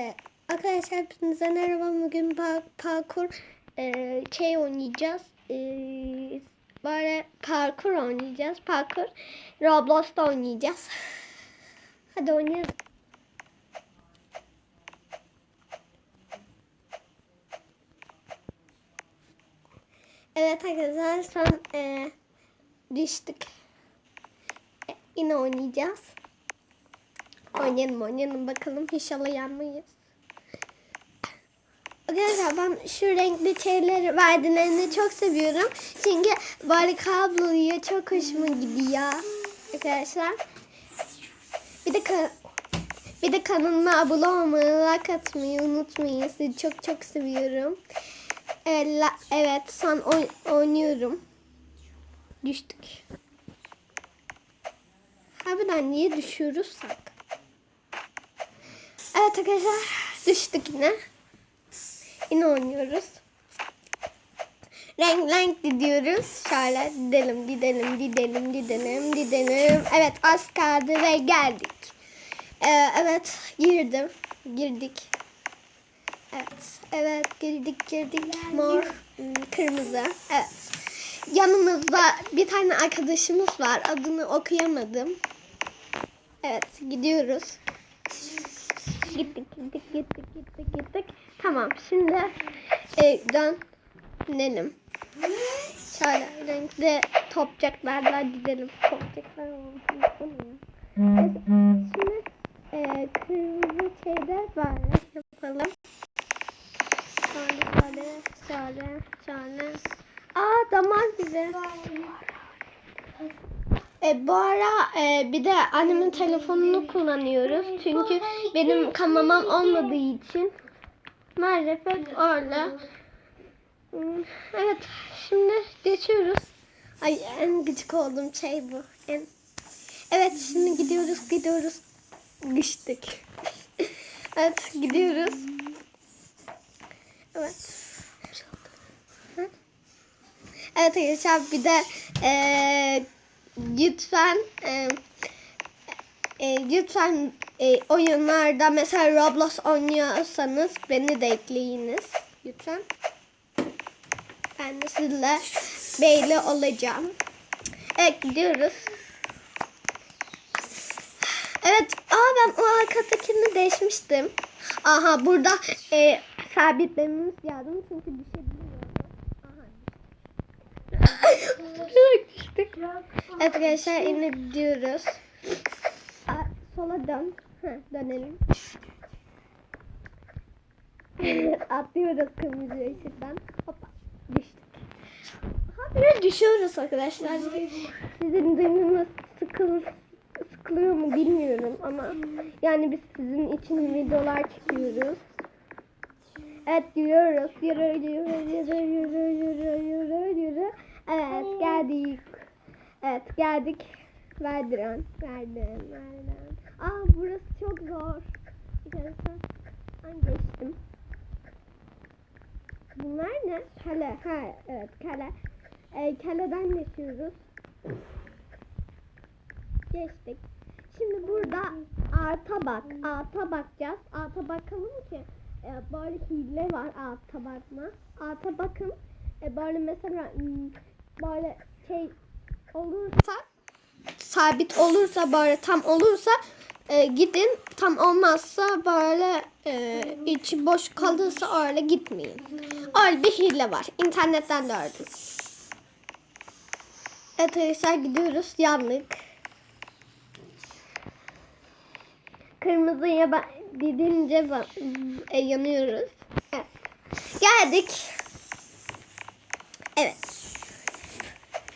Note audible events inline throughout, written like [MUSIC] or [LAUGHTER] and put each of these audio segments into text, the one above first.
Ee, arkadaşlar hepinize merhaba. Bugün pa- parkur e, şey oynayacağız. E, böyle parkur oynayacağız. Parkur Roblox'ta oynayacağız. [LAUGHS] Hadi oynayalım. Evet arkadaşlar son e, düştük. E, yine oynayacağız. Oynayalım oynayalım bakalım inşallah yanmayız. Arkadaşlar ben şu renkli şeyleri verdilerini çok seviyorum. Çünkü böyle kabloyu çok hoşuma gidiyor. Arkadaşlar. Bir de bir de kanalıma abone olmayı, like atmayı unutmayın. Sizi çok çok seviyorum. La- evet son oy- oynuyorum. Düştük. Harbiden niye düşüyoruzsak? Evet arkadaşlar düştük yine. Yine oynuyoruz. Renk renk gidiyoruz. Şöyle gidelim gidelim gidelim gidelim gidelim. Evet az kaldı ve geldik. Ee, evet girdim. Girdik. Evet. Evet girdik girdik. Mor hmm, kırmızı. Evet. Yanımızda bir tane arkadaşımız var. Adını okuyamadım. Evet gidiyoruz. Gittik gittik gittik gittik gittik. Tamam şimdi e, dönelim. Şöyle renkli topçaklarla gidelim. Topçaklar olsun. O ne ya? Evet, Şimdi e, kırmızı şeyler var. Yapalım. Şöyle şöyle şöyle şöyle. Aa damar bize. E, bu ara e, bir de annemin telefonunu kullanıyoruz. Çünkü benim kameram olmadığı için maalesef öyle. Evet şimdi geçiyoruz. Ay en gıcık olduğum şey bu. En... Evet şimdi gidiyoruz gidiyoruz. Geçtik. evet gidiyoruz. Evet. Evet arkadaşlar bir de eee lütfen e, e, lütfen e, oyunlarda mesela Roblox oynuyorsanız beni de ekleyiniz lütfen. Ben de sizinle böyle olacağım. Evet gidiyoruz. Evet, aa ben o arkadakini değişmiştim. Aha burada e, sabitlememiz lazım çünkü düşebiliyordu. Aha. Düştük. Arkadaşlar yine gidiyoruz. Aa, sola dön. Heh, dönelim. Atlıyoruz kırmızı ışıktan. Hoppa düştük. Habire düşüyoruz arkadaşlar. Sizin duymanız sıkıl, sıkılıyor mu bilmiyorum ama yani biz sizin için videolar çekiyoruz. Evet yürüyoruz. Yürü yürü yürü yürü yürü yürü yürü. Evet geldik. Evet geldik. Verdiren. Verdim. Verdim. Aa burası çok zor. Arkadaşlar ben geçtim. Bunlar ne? Kale. Ha evet kale. Ee, kaleden geçiyoruz. Geçtik. Şimdi burada alta bak. Alta bakacağız. Alta bakalım ki e, böyle hile var alta bakma. Alta bakın. E, böyle mesela hmm, böyle şey olursa sabit olursa böyle tam olursa e, gidin tam olmazsa böyle e, içi boş kalırsa öyle gitmeyin. Öyle bir hile var. İnternetten gördüm. Evet arkadaşlar gidiyoruz. Yandık. Kırmızıya gidince e, yanıyoruz. Evet. Geldik. Evet.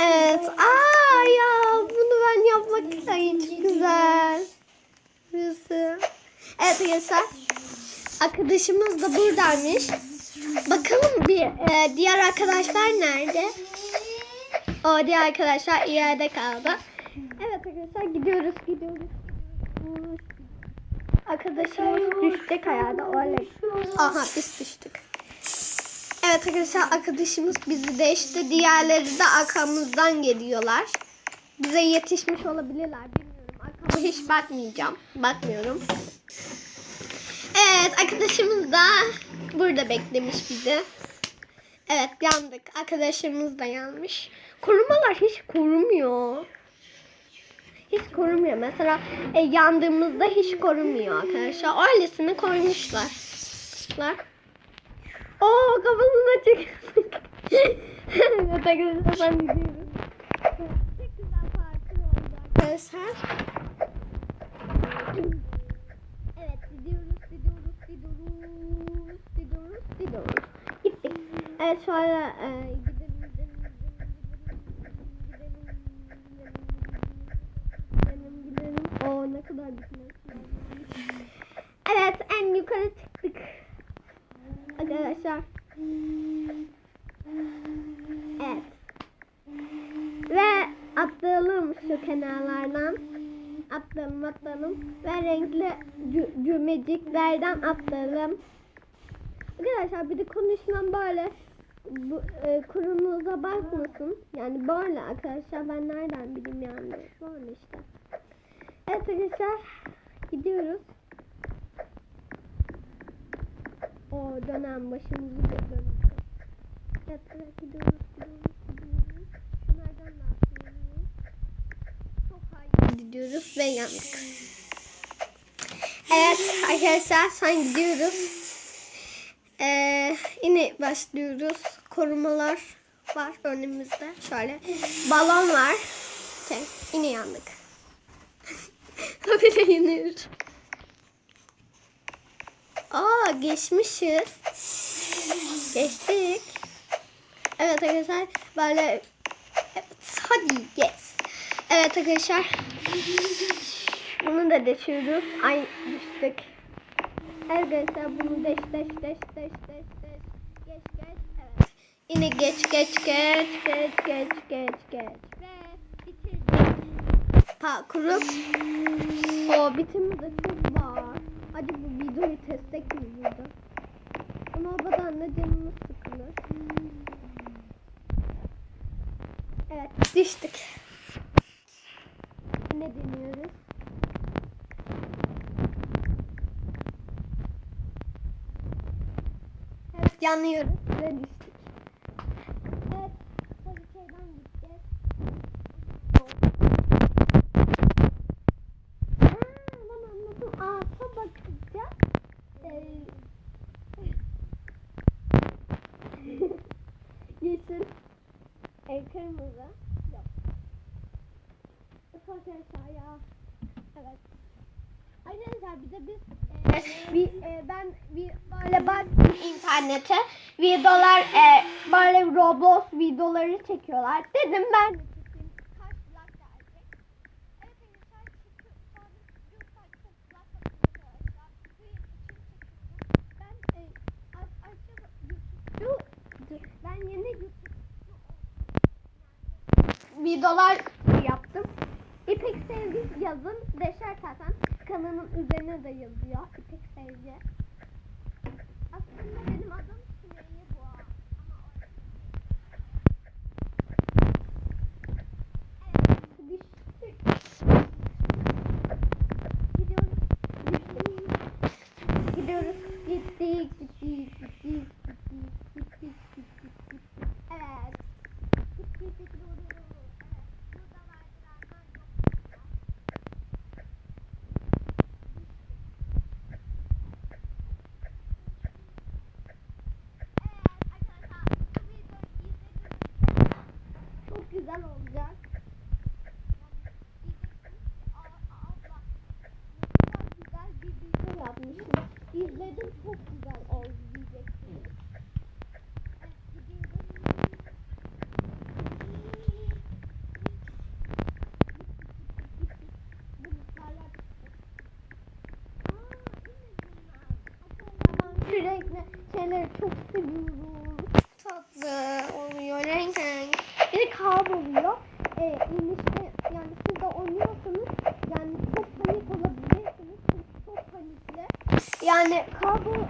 Evet. Aa ya bunu ben yapmak. Çok güzel. Burası. Evet arkadaşlar. Arkadaşımız da buradaymış. Bakalım bir e, diğer arkadaşlar nerede? O diğer arkadaşlar ileride kaldı. Evet arkadaşlar gidiyoruz gidiyoruz. Arkadaşımız düşecek öyle. Aha biz düştük. Evet arkadaşlar arkadaşımız bizi değişti. Diğerleri de arkamızdan geliyorlar. Bize yetişmiş olabilirler bilmiyorum. Arkama hiç bakmayacağım. Bakmıyorum. Evet arkadaşımız da burada beklemiş bizi. Evet yandık. Arkadaşımız da yanmış. Korumalar hiç korumuyor. Hiç korumuyor. Mesela e, yandığımızda hiç korumuyor arkadaşlar. Öylesine koymuşlar. Oo kafasını açık. Arkadaşlar ben gidiyorum. Tekrardan farklı oldu arkadaşlar. Evet gidiyoruz, gidiyoruz, gidiyoruz, gidiyoruz, gidiyoruz. Gittik. Evet şu anda e, Atlayalım atlayalım. Ve renkli cü- cümleciklerden atlayalım. Arkadaşlar bir de konuşmam böyle bu, e, kurunuza bakmasın. Yani böyle arkadaşlar ben nereden bileyim yani. Böyle işte. Evet arkadaşlar gidiyoruz. O dönem başımızı dönüyoruz. Evet evet gidiyoruz gidiyoruz. Şunlardan da atlıyoruz. Çok hayır gidiyoruz ve yandık. Evet arkadaşlar sen gidiyoruz. Ee, yine başlıyoruz. Korumalar var önümüzde. Şöyle balon var. Şey, yine yandık. [LAUGHS] Bir de yanıyoruz. Aa geçmişiz. Geçtik. Evet arkadaşlar böyle evet, hadi yes. Evet arkadaşlar bunu da geçiyoruz. Ay düştük. Arkadaşlar bunu deş deş deş deş deş deş geç geç evet. Yine geç geç geç geç geç geç geç ve bitirdik. Parkuru. O bitimi de çok var. Hadi bu videoyu testek mi burada? Ama kadar da canımız sıkılır. Evet düştük. Ne deniyoruz? Evet yanıyoruz ve düştük. arkadaşlar ya. Evet. Arkadaşlar bir de biz e, bir, e, ben bir böyle baktım internete videolar e, böyle Roblox videoları çekiyorlar. Dedim ben videolar Sevgi yazın. Deşer zaten kanalın üzerine de yazıyor. İpek Sevgi. Aslında benim adım dedim çok güzel oldu diyeceksiniz. Renkli şeyleri çok seviyorum. Tatlı oluyor renk renk. Bir de kar oluyor. Ee, inişte yani siz de oynuyorsanız Yani kabul